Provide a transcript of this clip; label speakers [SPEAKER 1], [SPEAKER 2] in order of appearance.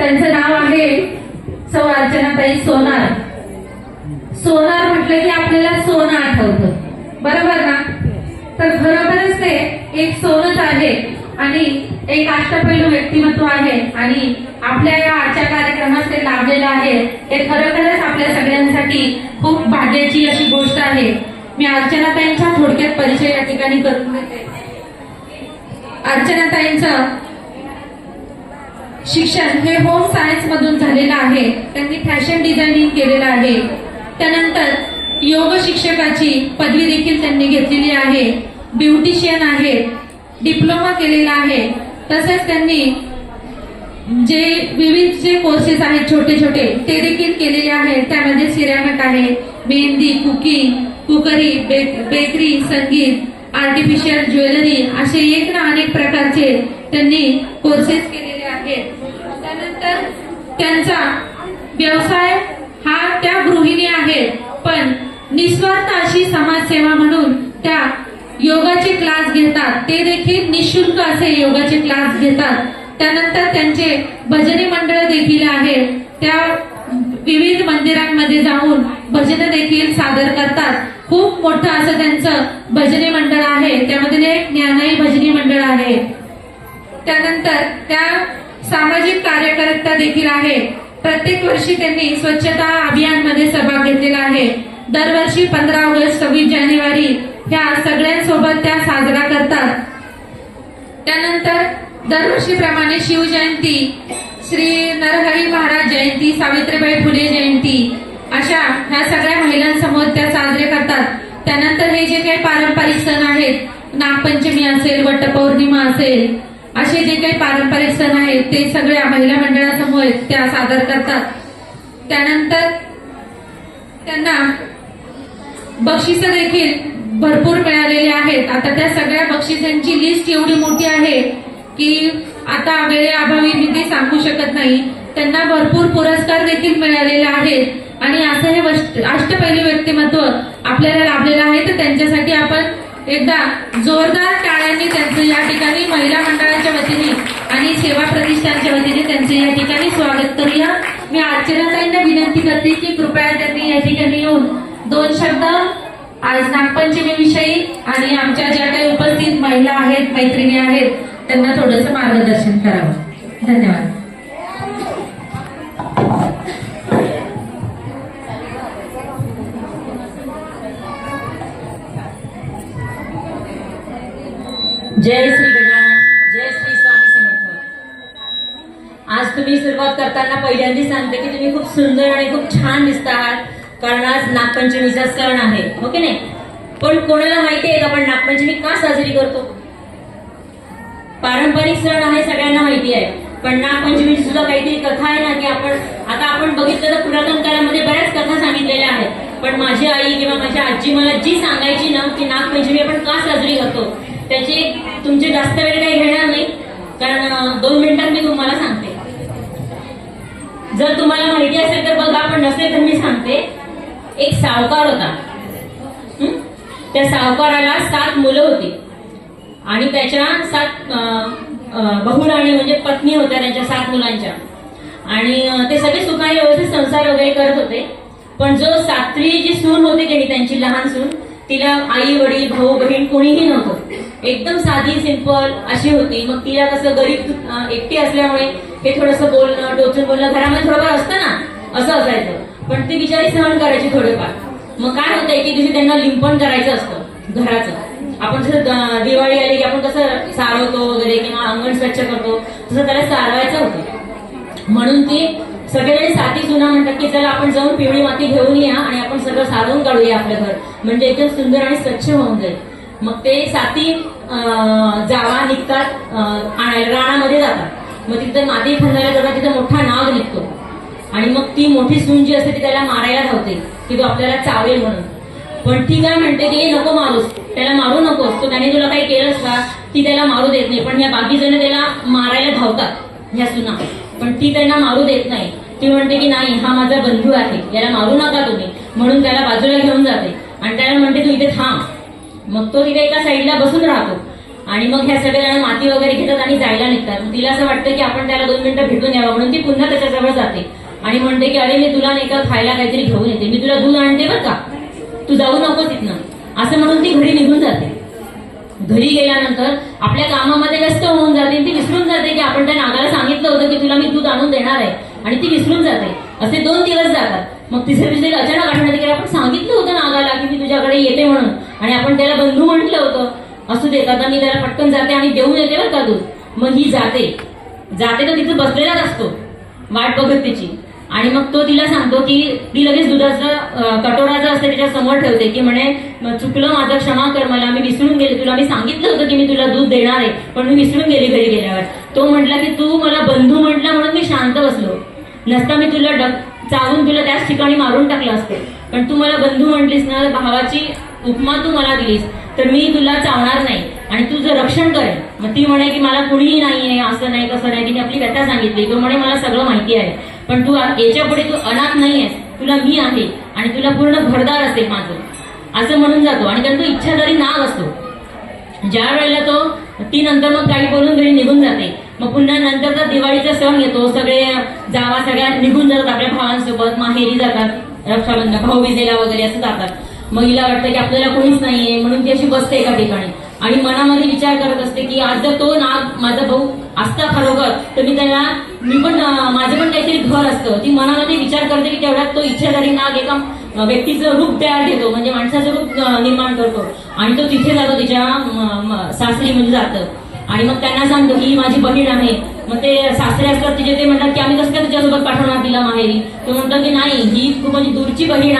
[SPEAKER 1] त्यांचं नाव आहे सौ अर्चनाताई सोनार. सोनार म्हटलं की आपल्याला सोनं आठवतं. बरोबर ना? तर खरोखरच ते एक सोनच आहे आणि एक अष्टपैलू व्यक्तिमत्व आहे आणि आपल्या या आजच्या कार्यक्रमात ते लाभलेलं आहे. हे खरोखरच आपल्या सगळ्यांसाठी खूप भाग्याची अशी गोष्ट आहे. मी अर्चनाताईंचा थोडक्यात परिचय या ठिकाणी करून देते. अर्चनाताईंचं शिक्षण हे होम सायन्स मधून झालेलं आहे. त्यांनी फॅशन डिझायनिंग केलेलं आहे. त्यानंतर योग शिक्षकाची पदवी देखील त्यांनी घेतलेली आहे. ब्युटिशियन आहे. डिप्लोमा केलेला आहे. तसेच त्यांनी जे विविध जे कोर्सेस आहेत छोटे छोटे ते देखील केलेले आहेत त्यामध्ये सिरॅमिक आहे mehndi cooking cookery bake- bakery संगीत आर्टिफिशियल ज्वेलरी असे एक ना अनेक प्रकारचे त्यांनी कोर्सेस केलेले आहेत. तर त्यांचा व्यवसाय हा त्या गृहिणी आहेत पण निस्वार्थ अशी समाजसेवा म्हणून त्या योगाचे क्लास घेतात. ते देखील निशुल्क असे योगाचे क्लास घेतात. त्यानंतर त्यांचे भजनी मंडळ देखील आहे. त्या विविध मंदिरांमध्ये जाऊन भजन देखील सादर करतात. खूप मोठं असं त्यांचं भजनी मंडळ आहे. त्यामध्ये एक ज्ञानाई भजनी मंडळ आहे. त्यानंतर त्या सामाजिक कार्यकर्ता देखील आहे. प्रत्येक वर्षी त्यांनी स्वच्छता अभियानमध्ये सहभाग घेतलेला आहे. दरवर्षी पंधरा ऑगस्ट सव्वीस जानेवारी ह्या सगळ्यांसोबत त्या साजरा करतात. त्यानंतर दरवर्षीप्रमाणे शिवजयंती श्री नरहरी महाराज जयंती सावित्रीबाई फुले जयंती अशा ह्या सगळ्या महिलांसमोर त्या साजरे करतात. त्यानंतर हे जे काही पारंपरिक सण आहेत नागपंचमी असेल वटपौर्णिमा असेल असे जे काही पारंपरिक सण आहेत ते सगळ्या महिला मंडळासमोर त्या सादर करतात. त्यानंतर त्यांना बक्षिस देखील भरपूर मिळालेले आहेत. आता त्या सगळ्या बक्षिसांची लिस्ट एवढी मोठी आहे की आता वेळेअभावी मी ते सांगू शकत नाही. त्यांना भरपूर पुरस्कार देखील मिळालेले आहेत. आणि असं हे वष्ट- अष्टपैलू व्यक्तिमत्व आपल्याला लाभलेलं आहे तर त्यांच्यासाठी आपण एकदा जोरदार टाळ्यांनी त्यांचं या ठिकाणी महिला मंडळाच्या वतीने आणि सेवा प्रतिष्ठानच्या वतीने त्यांचे या ठिकाणी स्वागत करूया. मी अर्चनाताईंना विनंती करते की कृपया त्यांनी या ठिकाणी येऊन दोन शब्द आज नागपंचमीविषयी आणि आमच्या ज्या काही उपस्थित महिला आहेत मैत्रिणी आहेत त्यांना थोडंसं मार्गदर्शन करावं. धन्यवाद.
[SPEAKER 2] जय श्री गजानन जय श्री स्वामी समर्थ. आज तुम्ही सुरुवात करताना पहिल्यांदा सांगते की तुम्ही खूप सुंदर आणि खूप छान दिसत आहात कारण आज नागपंचमीचा सण आहे ओके नाही? पण कोणाला माहिती आहे का आपण नागपंचमी का साजरी करतो? पारंपरिक सण आहे सगळ्यांना माहिती आहे पण नागपंचमीची सुद्धा काहीतरी कथा आहे ना की आपण आता आपण बघितलं तर पुरातन काळामध्ये बऱ्याच कथा सांगितलेल्या आहेत पण माझी आई किंवा माझी आजी मला जी सांगायची ना की नागपंचमी आपण का साजरी तुमचे जास्त वेळ काही घेणार नाही. कारण दोन मिनिटात मी तुम्हाला सांगते. जर तुम्हाला माहिती असेल तर बघा पण नसेल तर मी सांगते. एक सावकार होता. त्या सावकाराला सात मुलं होती. आणि त्याच्या सात बहुराणी म्हणजे पत्नी होत्या त्यांच्या सात मुलांच्या. आणि ते सगळे सुखाने व्यवस्थित संसार वगैरे करत होते. पण जो सातवी जी सून होती त्यांनी त्यांची लहान सून तिला आई वडील भाऊ बहीण कोणीही नव्हतं. एकदम साधी सिंपल अशी होती. मग तिला कसं गरीब एकटी असल्यामुळे हे थोडंसं बोलणं टोचून बोलणं घरामध्ये थोडंफार असतं ना असं असायचं. पण ती बिचारी सहन करायची थोडेफार. मग काय होतं एके दिवशी त्यांना लिंपण करायचं असतं घराचं. आपण जसं दिवाळी आली की आपण कसं सारवतो वगैरे किंवा अंगण स्वच्छ करतो तसं त्याला सारवायचं होतं. म्हणून ती सगळे साथी सुना म्हणतात की चला आपण जाऊन पिवळी माती घेऊन या आणि आपण सगळं साधून काढूया आपलं घर. म्हणजे एकदम सुंदर आणि स्वच्छ होऊन जाईल. मग ते साथी जावा निघतात राणामध्ये आणायला रानामध्ये जातात. मग तिथं माती खंदायला जातात तिथं मोठा नाग निघतो. आणि मग ती मोठी सून जी असते ती त्याला मारायला धावते की तो आपल्याला चावेल म्हणून. पण ती काय म्हणते की नको मारूस त्याला मारू नकोस तो त्याने तुला काही केलंस का ती त्याला मारू देत नाही. पण ह्या बाकी जण त्याला मारायला धावतात ह्या सुना. पण ती त्यांना मारू देत नाही. ती म्हणते की नाही हा माझा बंधू आहे याला मारू नका तुम्ही. म्हणून त्याला बाजूला घेऊन जाते. आणि त्याला म्हणते तू इथे थांब. मग तो तिथे एका साईडला बसून राहतो. आणि मग ह्या सगळ्या जण माती वगैरे घेतात आणि जायला निघतात. तिला असं वाटतं की आपण त्याला दोन मिनिटं भेटून यावं म्हणून ती पुन्हा त्याच्याजवळ जाते. आणि म्हणते की अरे मी तुला नाही का खायला काहीतरी घेऊन येते. मी तुला दूध आणते बरं का. तू जाऊ नको तिथनं असं म्हणून ती घरी निघून जाते. घरी गेल्यानंतर आपल्या कामामध्ये व्यस्त होऊन जाते ती विसरून जाते की आपण त्या नागाला सांगितलं होतं की तुला मी दूध आणून देणार आहे. आणि ती विसरून जाते. असे दोन दिवस जातात. मग तिसऱ्या दिवशी अचानक आठवण की आपण सांगितलं होतं नागाला की मी तुझ्याकडे येते म्हणून. आणि आपण त्याला बंधू म्हटलं होतं. असू देत आता मी त्याला पटकन जाते आणि देऊन येते बरं का दूध मग ही जाते. जाते तर तिथे बसलेलाच असतो. वाट बघत तिची. आणि मग तो तिला सांगतो की ती लगेच दुधाचं कटोरा जो असते त्याच्यासमोर ठेवते की म्हणे चुकलं माझं क्षमा कर मला मी विसरून गेले. तुला मी सांगितलं होतं की मी तुला दूध देणार आहे पण मी विसरून गेली घरी गेल्यावर. तो म्हटला की तू मला बंधू म्हटला म्हणून मी शांत बसलो. नसता मी तुला डग चावून तुला त्याच ठिकाणी मारून टाकलं असते. पण तू मला बंधू म्हटलीस ना भावाची उपमा तू मला दिलीस तर मी तुला चावणार नाही. आणि तुझं रक्षण करेल मग ती म्हणे की मला कुणीही नाहीये असं नाही तसं नाही. तिने आपली व्यथा सांगितली. तो म्हणे मला सगळं माहिती आहे. पण तू याच्यापुढे तू अनाथ नाहीयेस. तुला मी आहे आणि तुला पूर्ण घरदार असेल माझं. असं म्हणून जातो आणि त्यात तो इच्छाधारी नाग असतो. ज्या वेळेला तो ती नंतर मग काही बोलून घरी निघून जाते. मग पुन्हा नंतरचा दिवाळीचा सण येतो. सगळे जावा सगळ्या निघून जातात आपल्या भावांसोबत. माहेरी जातात. रक्षाबंधन भाऊबीजेला वगैरे असं जातात. मग हिला वाटतं की आपल्याला कोणीच नाहीये म्हणून ती अशी बसते एका ठिकाणी. आणि मनामध्ये विचार करत असते की आज जर तो नाग माझा भाऊ असता खरोखर. तर मी त्याला मी पण अं, माझं पण काहीतरी घर असतं. ती मनामध्ये विचार करते की तेवढ्यात तो इच्छाधारी नाग एका व्यक्तीचं रूप तयार ठेवतो. म्हणजे माणसाचं रूप निर्माण करतो. आणि तो तिथे जातो तिच्या सासरी म्हणजे जातं. आणि मग त्यांना सांगतो की ही माझी बहीण आहे. मग ते सासरे असतात तिचे ते म्हणतात की आम्ही कसं काय तुझ्यासोबत पाठवणार तिला माहेरी? तो म्हणतो की नाही ही खूप म्हणजे दूरची बहीण आहे.